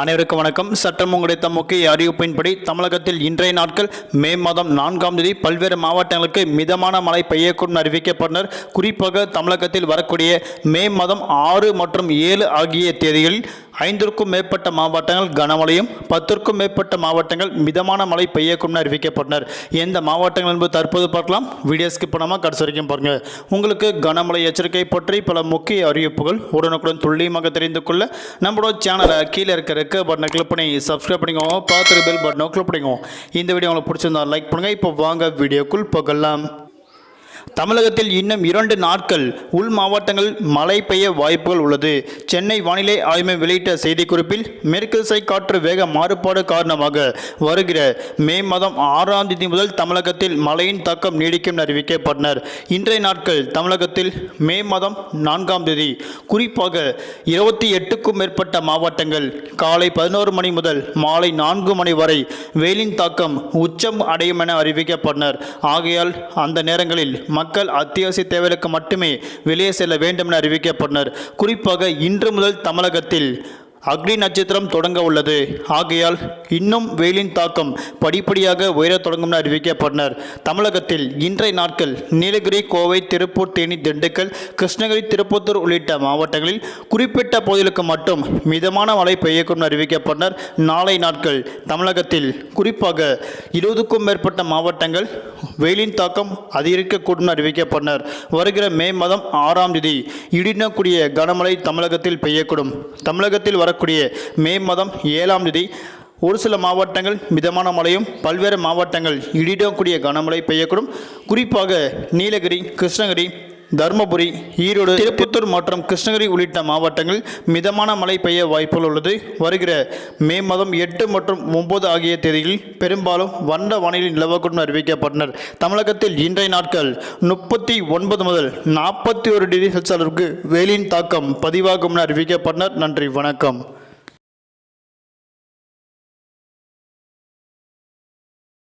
அனைவருக்கும் வணக்கம். சட்டம் கிடைத்த முக்கிய அறிவிப்பின்படி தமிழகத்தில் இன்றைய நாட்கள் மே மாதம் நான்காம் தேதி பல்வேறு மாவட்டங்களுக்கு மிதமான மழை பெய்யக்கூடும் அறிவிக்கப்பட்டனர். குறிப்பாக தமிழகத்தில் வரக்கூடிய மே மாதம் ஆறு மற்றும் ஏழு ஆகிய தேதிகளில் ஐந்திற்கும் மேற்பட்ட மாவட்டங்கள் கனமழையும் பத்திற்கும் மேற்பட்ட மாவட்டங்கள் மிதமான மழை பெய்யக்கூடும் அறிவிக்கப்பட்டனர். எந்த மாவட்டங்கள் என்பது தற்போது பார்க்கலாம். வீடியோஸ்க்கு பணமாக கடைசி வரைக்கும் பாருங்கள் உங்களுக்கு கனமழை எச்சரிக்கை பற்றி பல முக்கிய அறிவிப்புகள் உடனுக்குடன் துல்லியமாக தெரிந்து கொள்ள நம்மளோட சேனலை கீழே இருக்க இருக்க பட்டனை கிளிக் பண்ணி சப்ஸ்கிரைப் பண்ணிக்கோங்க பார்த்துட்டு பெல் பட்டனை கிளிக் பண்ணிக்கோங்க இந்த வீடியோ உங்களுக்கு பிடிச்சிருந்தா லைக் பண்ணுங்கள் இப்போ வாங்க வீடியோக்குள் போகலாம். தமிழகத்தில் இன்னும் இரண்டு நாட்கள் உள் மாவட்டங்களில் மழை பெய்ய வாய்ப்புகள் உள்ளது. சென்னை வானிலை ஆய்வு மையம் வெளியிட்ட செய்திக்குறிப்பில் மேற்கு திசை காற்று வேக மாறுபாடு காரணமாக வருகிற மே மாதம் ஆறாம் தேதி முதல் தமிழகத்தில் மழையின் தாக்கம் நீடிக்கும் என அறிவிக்கப்பட்டனர். இன்றைய நாட்கள் தமிழகத்தில் மே மாதம் நான்காம் தேதி குறிப்பாக இருபத்தி எட்டுக்கும் மேற்பட்ட மாவட்டங்கள் காலை பதினோரு மணி முதல் மாலை நான்கு மணி வரை வெயிலின் தாக்கம் உச்சம் அடையும் என அறிவிக்கப்பட்டனர். ஆகையால் அந்த நேரங்களில் மக்கள் அத்தியாவசிய தேவைகளுக்கு மட்டுமே வெளியே செல்ல வேண்டும் என அறிவிக்கப்பட்டனர். குறிப்பாக இன்று முதல் தமிழகத்தில் அக்னி நட்சத்திரம் தொடங்க உள்ளது. ஆகையால் இன்னும் வெயிலின் தாக்கம் படிப்படியாக உயரத் தொடங்கும் என அறிவிக்கப்பட்டனர். தமிழகத்தில் இன்றைய நாட்கள் நீலகிரி கோவை திருப்பூர் தேனி திண்டுக்கல் கிருஷ்ணகிரி திருப்பத்தூர் உள்ளிட்ட மாவட்டங்களில் குறிப்பிட்ட பகுதிகளுக்கு மட்டும் மிதமான மழை பெய்யக்கும் என அறிவிக்கப்பட்டனர். நாளை நாட்கள் தமிழகத்தில் குறிப்பாக இருபதுக்கும் மேற்பட்ட மாவட்டங்கள் வெயிலின் தாக்கம் அதிகரிக்கக்கூடும் என அறிவிக்கப்பட்டனர். வருகிற மே மாதம் ஆறாம் தேதி இடினக்கூடிய கனமழை தமிழகத்தில் பெய்யக்கூடும். தமிழகத்தில் வரக்கூடிய மே மாதம் ஏழாம் தேதி ஒரு சில மாவட்டங்கள் மிதமான மழையும் பல்வேறு மாவட்டங்கள் இடிடக்கூடிய கனமழை பெய்யக்கூடும். குறிப்பாக நீலகிரி கிருஷ்ணகிரி தருமபுரி ஈரோடு திருப்பத்தூர் மற்றும் கிருஷ்ணகிரி உள்ளிட்ட மாவட்டங்களில் மிதமான மழை பெய்ய வாய்ப்புகள் உள்ளது. வருகிற மே மாதம் எட்டு மற்றும் ஒன்பது ஆகிய தேதிகளில் பெரும்பாலும் வண்ட வானிலை நிலவக்கூடும் அறிவிக்கப்பட்டனர். தமிழகத்தில் இன்றைய நாட்கள் முப்பத்தி ஒன்பது முதல் நாற்பத்தி ஒரு டிகிரி செல்சியஸ் அளவுக்கு வெயிலின் தாக்கம் பதிவாகும் என அறிவிக்கப்பட்டனர். நன்றி வணக்கம்.